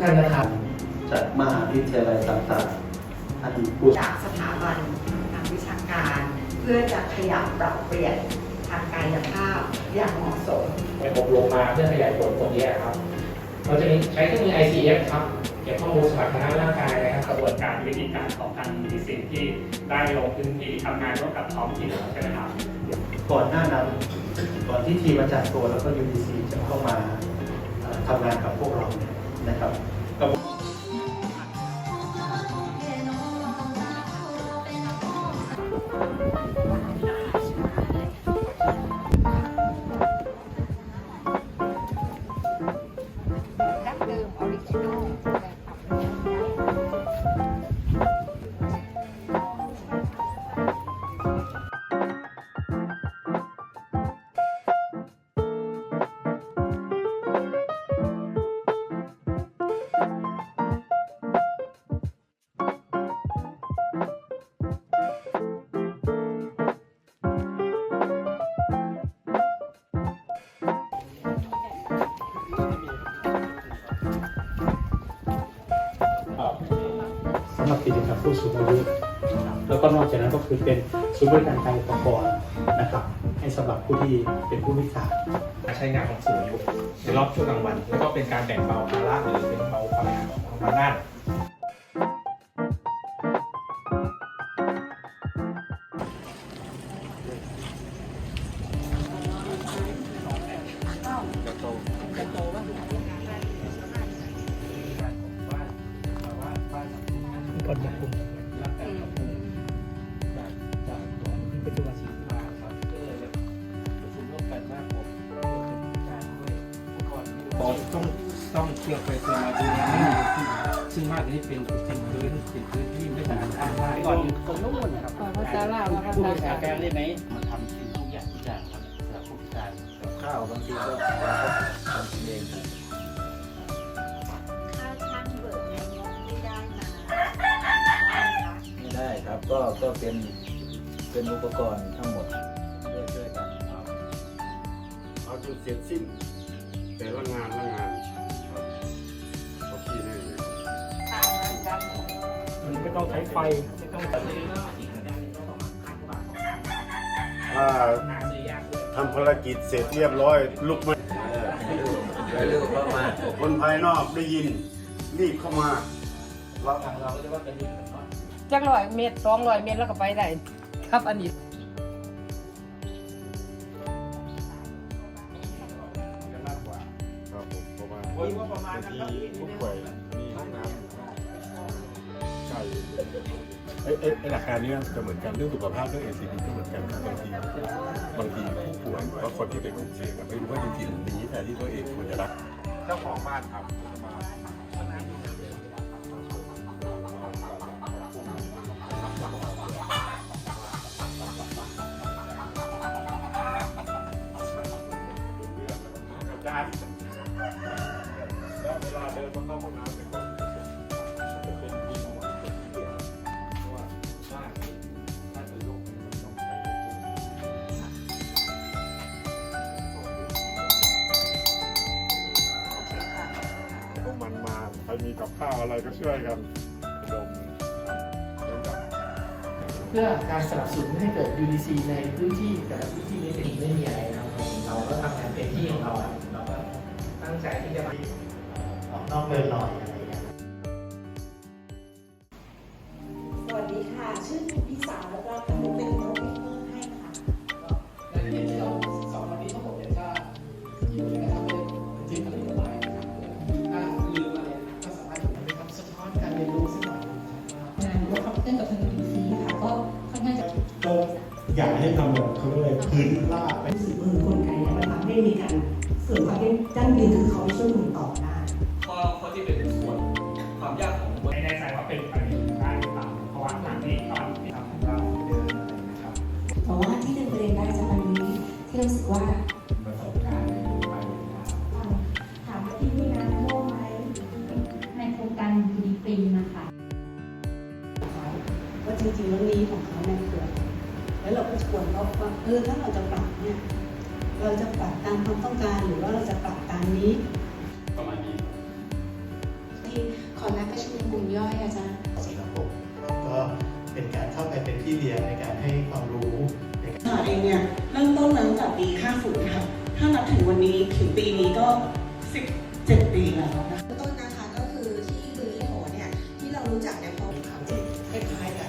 ท่านนะครับจากมหาวิทยาลัยต่างๆท่านผู้จากสถาบันทางวิชาการ เพื่อจะขยับปรับเปลี่ยนทางกายภาพอย่างเหมาะสมไปอบรมมาเพื่อขยายผลตัวนี้ครับ เราจะมีใช้เครื่องมือ ICF ครับเก็บข้อมูลสมรรถนะร่างกายนะครับกระบวนการวิธีการของทางนิสิตที่ได้ลงพื้นที่ทำงานร่วมกับท้องถิ่นใช่ไหมครับก่อนหน้านั้นก่อนที่ทีมอาจารย์ตัวแล้วก็ UDC จะเข้ามาเอ่อทำงานกับพวกเราเนี่ย นะครับ รับกิจกรรมผู้สูงอายุนะครับแล้วก็นอกจากนั้นก็คือเป็นศูนย์บริการการอุปกรณ์นะครับ ให้สำหรับผู้ที่เป็นผู้พิการการใช้งานของสูงอายุในรอบช่วงกลางวัน แล้วก็เป็นการแบ่งเบาภาระหรือเป็นเบาความงานของทางด้าน ต้องต้องเชื่อไปตัวมาดูนะไม่มีที่ซึ่งมากที่เป็นเป็นพื้นเป็นพื้นที่ไม่สามารถอ้างได้ก่อนคนนุ่มครับภาษาลาวภาษาไทยการได้ไหมมาทำสิ่งทุกอย่างทุกอย่างครับสำหรับผู้พิการกับข้าวบางทีก็ทำเองครับถ้าท่านเบิกเงินงบที่ได้มาไม่ได้ครับก็ก็เป็นเป็นอุปกรณ์ทั้งหมดช่วยๆกันเอาจนเสร็จสิ้น ใช้ไฟไม่ต้องถ้าทำภารกิจเสร็จเรียบร้อย ลุกมาเร็วเข้ามาคนภายนอกได้ยิน รีบเข้ามาเราเราก็จะว่าเป็นเหมือนว่าจักร้อยเมตรสองร้อยเมตรแล้วก็ไปได้ครับอันนี้จะมากกว่าครับผมเพราะว่าบางทีผู้ป่วย ไอ้ไอ้ไอ้หลักการเนี้ยจะเหมือนกันเรื่องสุขภาพเรื่อง ACD ก็เหมือนกันครับบางทีบางทีผู้ป่วยหรือว่าคนที่เป็นกลุ่มเสี่ยงอะไม่รู้ว่าจริงๆนี้แต่ที่ตัวเองควรจะรับเจ้าของบ้านทำมาได้แล้วเวลาเดินมาเข้าห้องน้ำเนี่ยก็ มาใครมีกับข้าวอะไรก็ช่วยกันดมเล่นกับเพื่อการสนับสนุนให้เกิด UDC ในพื้นที่แต่ละพื้นที่ไม่เป็นไม่มีอะไรนะครับเราก็ทำงานเต็มที่ของเราอะเราก็ตั้งใจที่จะไปออกนอกเดินหน่อยอะไรอย่างเงี้ยสวัสดีค่ะ ชื่อพิสาวแล้วก็ผมเป็นโป่นเวิร์กช็อปเต้นกับทาง UBC ค่ะก็ค่อนข้างจะก็อยากให้ทำแบบเขาเรียกอะไรพื้นราบรู้สึกมือคนไกลเนี่ยมันทำให้มีการเสริมความเป็นยั่งยืนคือเขาไม่ช่วยคนต่อ เขาว่าเออถ้าเราจะปรับเนี่ยเราจะปรับตามความต้องการหรือว่าเราจะปรับตามนี้ประมาณนี้ที่ลุ่มย่อยอาจารย์สำหรับผมก็เป็นการเข้าไปเป็นพี่เลี้ยงในการให้ความรู้ในการศาสตร์เองเนี่ยเริ่มต้นมาตั้งแต่ปี 50 ค่ะ ถ้านับถึงวันนี้ถึงปีนี้ก็ 17 ปีแล้วนะคะต้นนะคะก็คือที่บือยี่โหเนี่ยที่เรารู้จักเนี่ยเพราะคำที่คล้ายๆกัน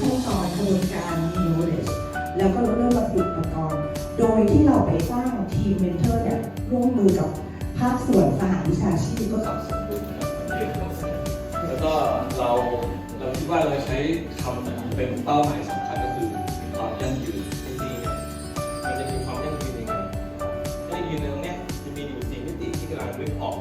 ขั้นตอนกระบวนการ knowledge แล้วก็เริ่มมาฝึกอุปกรณ์ โดยที่เราไปสร้างทีมเมนเทอร์เนี่ยร่วมมือกับภาคส่วนสหวิชาชีพก็กับแล้วก็เราเราคิดว่าเราใช้คำนั้นเป็นเป้าหมายสำคัญก็คือความยั่งยืนจริงๆเนี่ยมันจะมีความยั่งยืนยังไงยั่งยืนในตรงเนี้ยจะมีอยู่สี่มิติที่กำลังนึกออก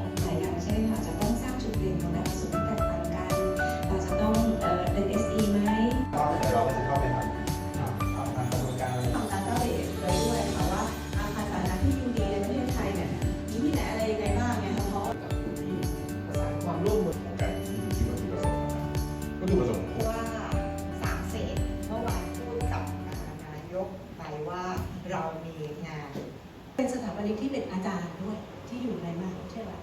เรามีงาน เป็นสถาปนิกที่เป็นอาจารย์ด้วยที่อยู่ในมหาวิทยาลัย